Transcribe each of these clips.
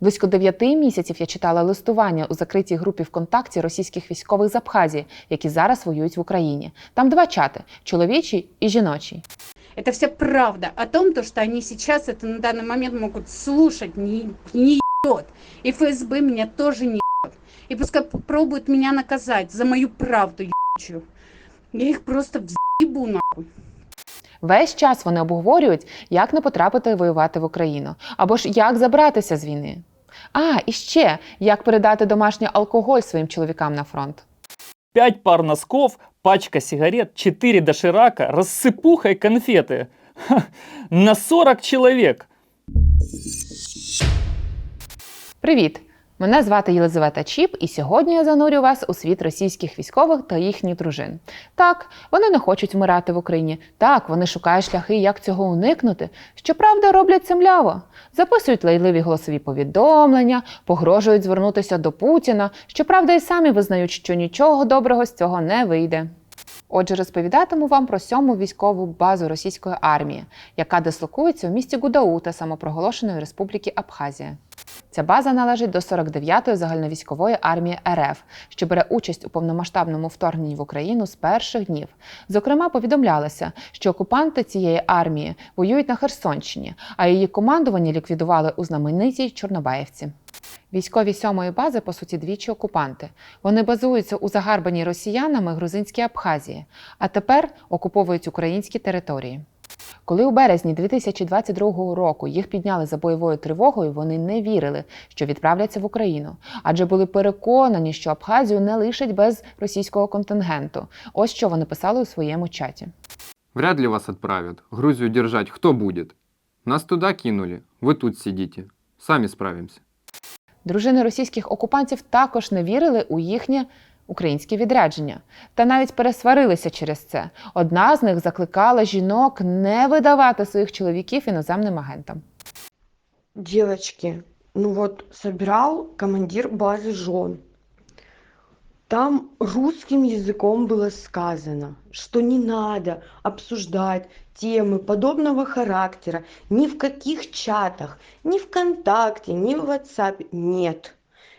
Близько дев'яти місяців я читала листування у закритій групі ВКонтакті російських військових з Абхазії, які зараз воюють в Україні. Там два чати чоловічий і жіночий. Это вся правда о том, то, что они сейчас это на данный момент могут слушать, не, не ебет. И ФСБ меня тоже не ебет. И пускай попробуют меня наказать за мою правду ебучую. Я их просто взъебу нахуй. Весь час вони обговорюють, як не потрапити воювати в Україну, або ж як забратися з війни. А, і ще як передати домашній алкоголь своїм чоловікам на фронт. 5 пар носков, пачка сигарет, 4 доширака, рассыпуха и конфеты. Ха, на 40 человек. Привіт! Мене звати Єлизавета Чіп, і сьогодні я занурю вас у світ російських військових та їхніх дружин. Так, вони не хочуть вмирати в Україні. Так, вони шукають шляхи, як цього уникнути. Щоправда, роблять це мляво. Записують лайливі голосові повідомлення, погрожують звернутися до Путіна. Щоправда, і самі визнають, що нічого доброго з цього не вийде. Отже, розповідатиму вам про сьому військову базу російської армії, яка дислокується в місті Гудаута самопроголошеної республіки Абхазія. Ця база належить до 49-ї загальновійськової армії РФ, що бере участь у повномасштабному вторгненні в Україну з перших днів. Зокрема, повідомлялося, що окупанти цієї армії воюють на Херсонщині, а її командування ліквідували у знаменитій Чорнобаївці. Військові сьомої бази, по суті, двічі окупанти. Вони базуються у загарбаній росіянами грузинській Абхазії, а тепер окуповують українські території. Коли у березні 2022 року їх підняли за бойовою тривогою, вони не вірили, що відправляться в Україну, адже були переконані, що Абхазію не лишать без російського контингенту. Ось що вони писали у своєму чаті. Вряд ли вас отправят. Грузию держать кто будет? Нас туда кинули, вы тут сидите. Сами справимся. Дружини російських окупантів також не вірили у їхнє українське відрядження та навіть пересварилися через це. Одна з них закликала жінок не видавати своїх чоловіків іноземним агентам. Девочки, ну вот собирал командир базы жен. Там русским языком было сказано, что не надо обсуждать темы подобного характера ни в каких чатах, ни ВКонтакте, ни в WhatsApp. Нет,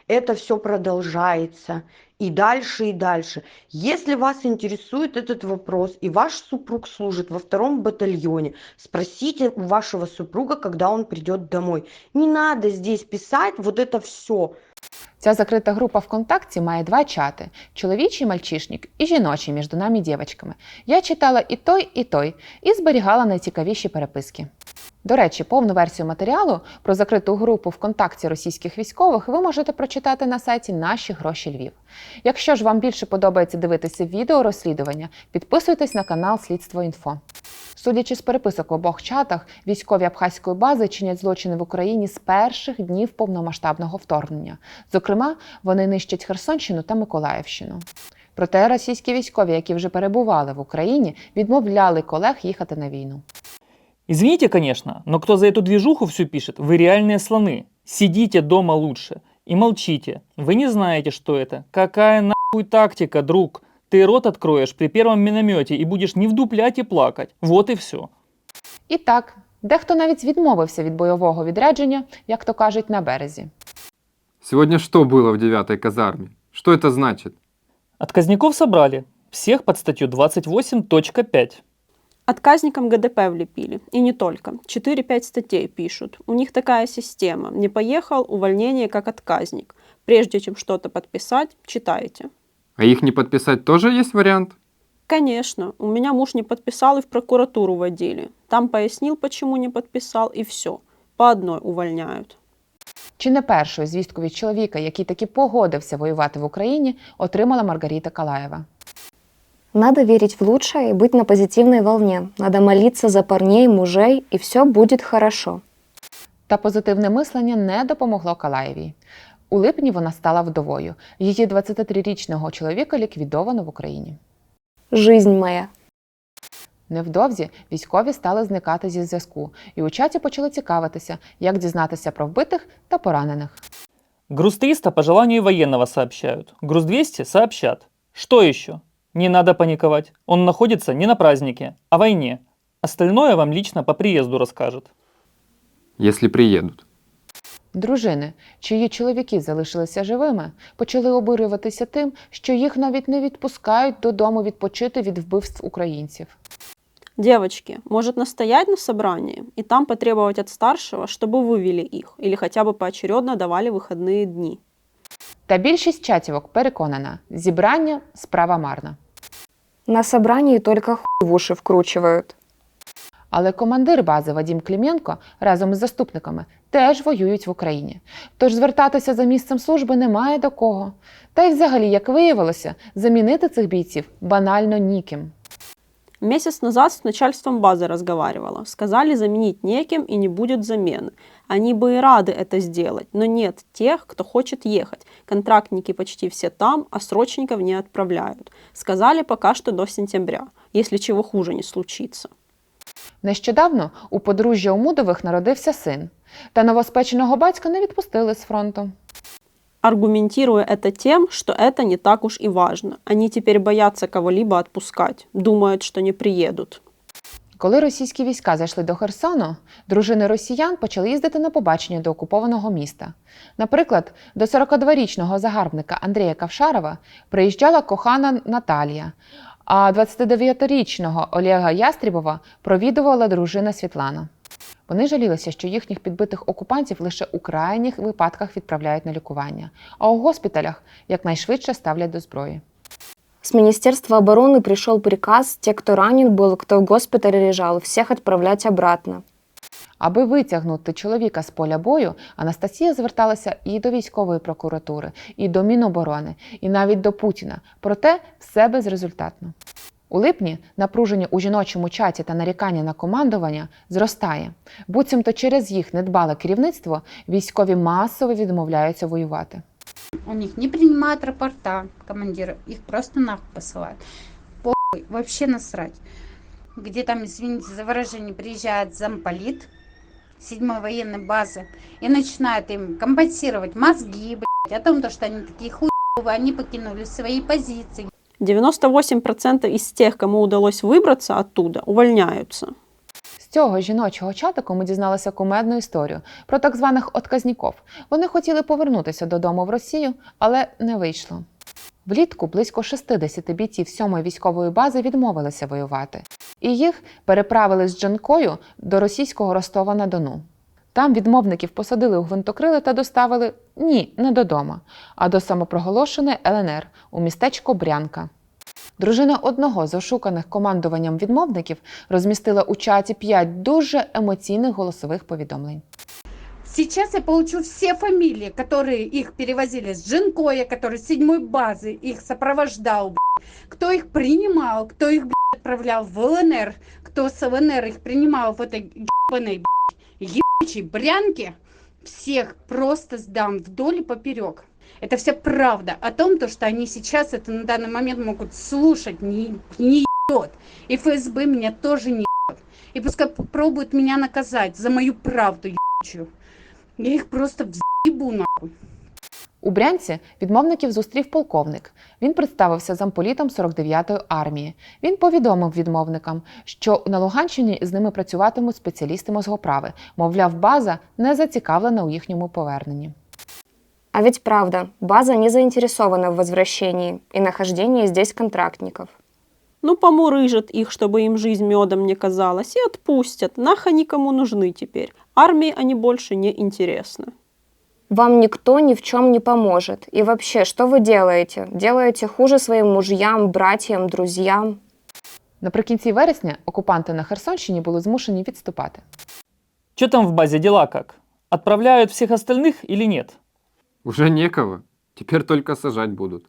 это все продолжается и дальше, и дальше. Если вас интересует этот вопрос, и ваш супруг служит во втором батальоне, спросите у вашего супруга, когда он придет домой. Не надо здесь писать вот это все. Ця закрита група ВКонтакті має два чати: чоловічий мальчишник і жіночий між нами дівчатками. Я читала і той, і той, і зберігала найцікавіші переписки. До речі, повну версію матеріалу про закриту групу ВКонтакті російських військових ви можете прочитати на сайті Наші гроші Львів. Якщо ж вам більше подобається дивитися відео розслідування, підписуйтесь на канал Слідство Інфо. Судячи з переписок в обох чатах, військові абхазької бази чинять злочини в Україні з перших днів повномасштабного вторгнення. Зокрема, вони нищать Херсонщину та Миколаївщину. Проте російські військові, які вже перебували в Україні, відмовляли колег їхати на війну. Извините, конечно, но кто за эту движуху всю пишет, вы реальные слоны. Сидите дома лучше и молчите. Вы не знаете, что это. Какая нахуй тактика, друг? Ты рот откроешь при первом миномете и будешь не вдуплять и плакать. Вот и все. І так, дехто навіть відмовився від бойового відрядження, як то кажуть, на березі. Сегодня что было в девятой казарме? Что это значит? Отказников собрали. Всех под статью 28.5. Отказникам ГДП влепили. И не только. 4-5 статей пишут. У них такая система. Не поехал, увольнение как отказник. Прежде чем что-то подписать, читайте. А их не подписать тоже есть вариант? Конечно, у меня муж не подписал и в прокуратуру водили. Там пояснил, почему не подписал, и все. По одной увольняют. Чи не першою звістку від чоловіка, який таки погодився воювати в Україні, отримала Маргарита Калаєва. Надо верить в лучшее и быть на позитивной волне. Надо молиться за парней, мужей, и все будет хорошо. Та позитивне мислення не допомогло Калаєвій. У липні вона стала вдовою. Її 23-річного чоловіка ліквідовано в Україні. Жизнь моя. Невдовзі військові стали зникати зі зв'язку, і у чаті почали цікавитися, як дізнатися про вбитих та поранених. Груз 300 по желанию военного сообщают. Груз 200 сообщат. Что еще? Не надо паниковать. Он находится не на празднике, а в войне. Остальное вам лично по приезду расскажет. Если приедут. Дружини, чиї чоловіки залишилися живими, почали обурюватися тим, що їх навіть не відпускають додому відпочити від вбивств українців. Девочки, может настоять на собрании и там потребовать от старшего, чтобы вывели их или хотя бы поочередно давали выходные дни. Та більшість чатівок переконана, зібрання справа марна. На собрании только хуй в уши вкручивают. Але командир бази Вадім Клім'янко разом із заступниками теж воюють в Україні. Тож звертатися за місцем служби немає до кого. Та й взагалі, як виявилося, замінити цих бійців банально ніким. Месяц назад с начальством базы разговаривала. Сказали, заменить неким и не будет замены. Они бы и рады это сделать, но нет тех, кто хочет ехать. Контрактники почти все там, а срочников не отправляют. Сказали пока что до сентября, если чего хуже не случится. Нещодавно у подружжя Умудових народився син, та новоспеченого батька не відпустили з фронту. Аргументируя это тем, что это не так уж и важно. Они теперь боятся кого-либо отпускать, думают, что не приедут. Коли російські війська зайшли до Херсону, дружини росіян почали їздити на побачення до окупованого міста. Наприклад, до 42-річного загарбника Андрія Кавшарова приїжджала кохана Наталія, а 29-річного Олега Ястрібова провідувала дружина Світлана. Вони жалілися, що їхніх підбитих окупантів лише у крайніх випадках відправляють на лікування, а у госпіталях якнайшвидше ставлять до зброї. С Министерства обороны пришел приказ, те, кто ранен был, кто в госпитале лежал, всех отправлять обратно. Аби витягнути чоловіка з поля бою, Анастасія зверталася і до військової прокуратури, і до Міноборони, і навіть до Путіна. Проте все безрезультатно. У липні напруження у жіночому чаті та нарікання на командування зростає. Буцімто через їх недбале керівництво військові масово відмовляються воювати. У них не принимают рапорта командиры, их просто нахуй посылают. Похуй, вообще насрать. Где там, извините за выражение, приезжает замполит седьмой военной базы и начинает им компенсировать мозги, блядь, о том, то, что они такие хуевые, они покинули свои позиции. 98% из тех, кому удалось выбраться оттуда. З цього жіночого чатику ми дізналися кумедну історію про так званих отказніков. Вони хотіли повернутися додому в Росію, але не вийшло. Влітку близько 60 бійців сьомої військової бази відмовилися воювати, і їх переправили з Джанкою до російського Ростова на Дону. Там відмовників посадили у гвинтокрили та доставили ні, не додому, а до самопроголошеної ЛНР у містечко Брянка. Дружина одного з ошуканих командуванням відмовників розмістила у чаті п'ять дуже емоційних голосових повідомлень. Сейчас я получу все фамилии, которые их перевозили с Джинкоя, который с седьмой базы их сопровождал, блядь. кто их принимал, кто их блядь, отправлял в ЛНР, кто с ЛНР их принимал в этой ебаной ебучей брянке. Всех просто сдам вдоль и поперек. Это вся правда о том, то, что они сейчас это на данный момент могут слушать, не, не ебет. И ФСБ меня тоже не ебет. И пускай попробуют меня наказать за мою правду ебучую. Я їх просто вз'їбу нахуй. У Брянці відмовників зустрів полковник. Він представився замполітом 49-ї армії. Він повідомив відмовникам, що на Луганщині з ними працюватимуть спеціалісти мозгоправи. Мовляв, база не зацікавлена у їхньому поверненні. А ведь правда, база не заинтересована в возвращении и нахождении здесь контрактников. Ну, помурыжат их, чтобы им жизнь медом не казалась, и отпустят. Нахо никому нужны теперь. Армии они больше не интересны. Вам никто ни в чем не поможет. И вообще, что вы делаете? Делаете хуже своим мужьям, братьям, друзьям? Наприкінці вересня окупанти на Херсонщині були змушені відступати. Че там в базе дела как? Отправляют всех остальных или нет? Уже некого. Теперь только сажать будут.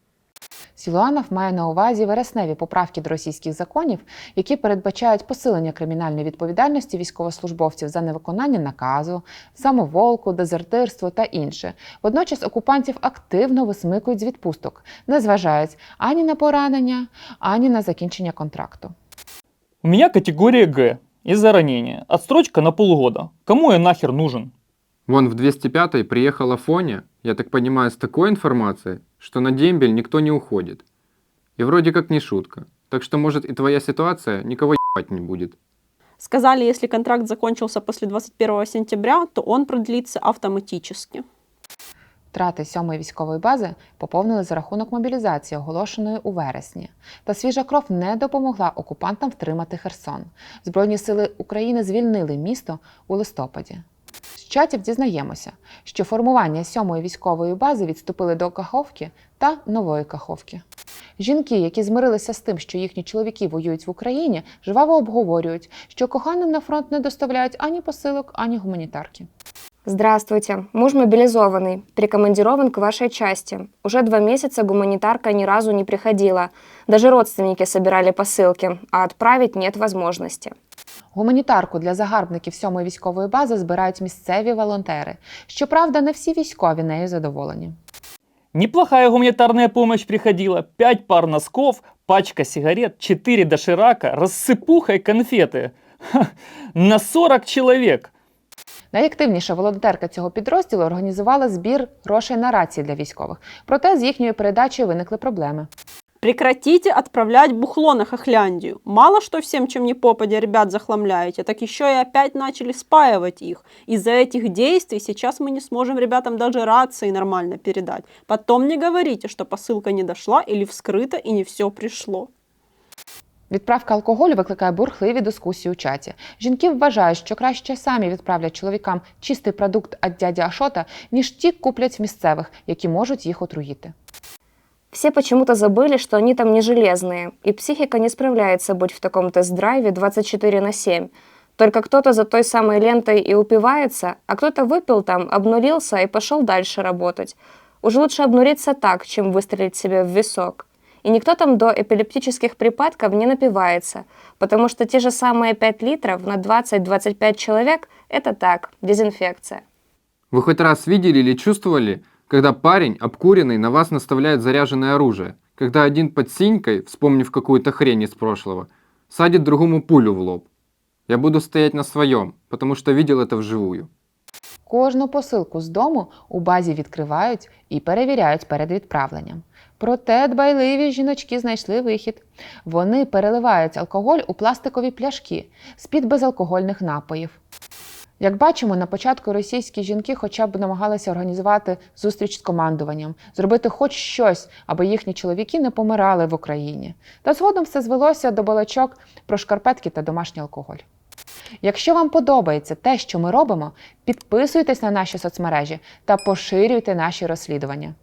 Сілуанов має на увазі вересневі поправки до російських законів, які передбачають посилення кримінальної відповідальності військовослужбовців за невиконання наказу, самоволку, дезертирство та інше. Водночас окупантів активно висмикують з відпусток, не зважають ані на поранення, ані на закінчення контракту. У меня категория Г. Из-за ранения. Отстрочка на полгода. Кому я нахер нужен? Вон в 205-й приехала Фоня, я так понимаю, с такой информацией, что на дембель никто не уходит. И вроде как не шутка. Так что, может, и твоя ситуация никого ебать не будет. Сказали, если контракт закончился после 21 сентября, то он продлится автоматически. Втрати сьомої військової бази поповнили за рахунок мобілізації, оголошеної у вересні. Та свіжа кров не допомогла окупантам втримати Херсон. Збройні сили України звільнили місто у листопаді. Чатів дізнаємося, що формування сьомої військової бази відступили до Каховки та Нової Каховки. Жінки, які змирилися з тим, що їхні чоловіки воюють в Україні, жваво обговорюють, що коханим на фронт не доставляють ані посилок, ані гуманітарки. Здравствуйте. Муж мобилизованный, прикомандирован к вашей части. Уже два месяца гуманитарка ни разу не приходила. Даже родственники собирали посылки, а отправить нет возможности. Гуманітарку для загарбників сьомої військової бази збирають місцеві волонтери. Щоправда, не всі військові нею задоволені. Неплохая гуманитарная помощь приходила. Пять пар носков, пачка сигарет, четыре доширака, рассыпуха и конфеты. Ха, на 40 человек. Найактивніша волонтерка цього підрозділу організувала збір грошей на рації для військових. Проте з їхньою передачею виникли проблеми. Прекратите отправлять бухло на Хохляндию. Мало что всем, чем не попадя, ребят захламляете, так еще и опять начали спаивать их. Из-за этих действий сейчас мы не сможем ребятам даже рации нормально передать. Потом не говорите, что посылка не дошла или вскрыта и не все пришло. Відправка алкоголю викликає бурхливі дискусії у чаті. Жінки вважають, що краще самі відправлять чоловікам чистий продукт від дяді Ашота, ніж ті куплять в місцевих, які можуть їх отруїти. Все почему-то забыли, что они там не железные, и психика не справляется быть в таком тест-драйве 24 на 7. Только кто-то за той самой лентой и упивается, а кто-то выпил там, обнулился и пошел дальше работать. Уж лучше обнуриться так, чем выстрелить себе в висок. И никто там до эпилептических припадков не напивается, потому что те же самые 5 литров на 20-25 человек – это так, дезинфекция. Вы хоть раз видели или чувствовали, когда парень, обкуренный, на вас наставляет заряженное оружие? Когда один под синькой, вспомнив какую-то хрень из прошлого, садит другому пулю в лоб? Я буду стоять на своем, потому что видел это вживую. Кожну посилку з дому у базі відкривають і перевіряють перед відправленням. Проте дбайливі жіночки знайшли вихід. Вони переливають алкоголь у пластикові пляшки з-під безалкогольних напоїв. Як бачимо, на початку російські жінки хоча б намагалися організувати зустріч з командуванням, зробити хоч щось, аби їхні чоловіки не помирали в Україні. Та згодом все звелося до балачок про шкарпетки та домашній алкоголь. Якщо вам подобається те, що ми робимо, підписуйтесь на наші соцмережі та поширюйте наші розслідування.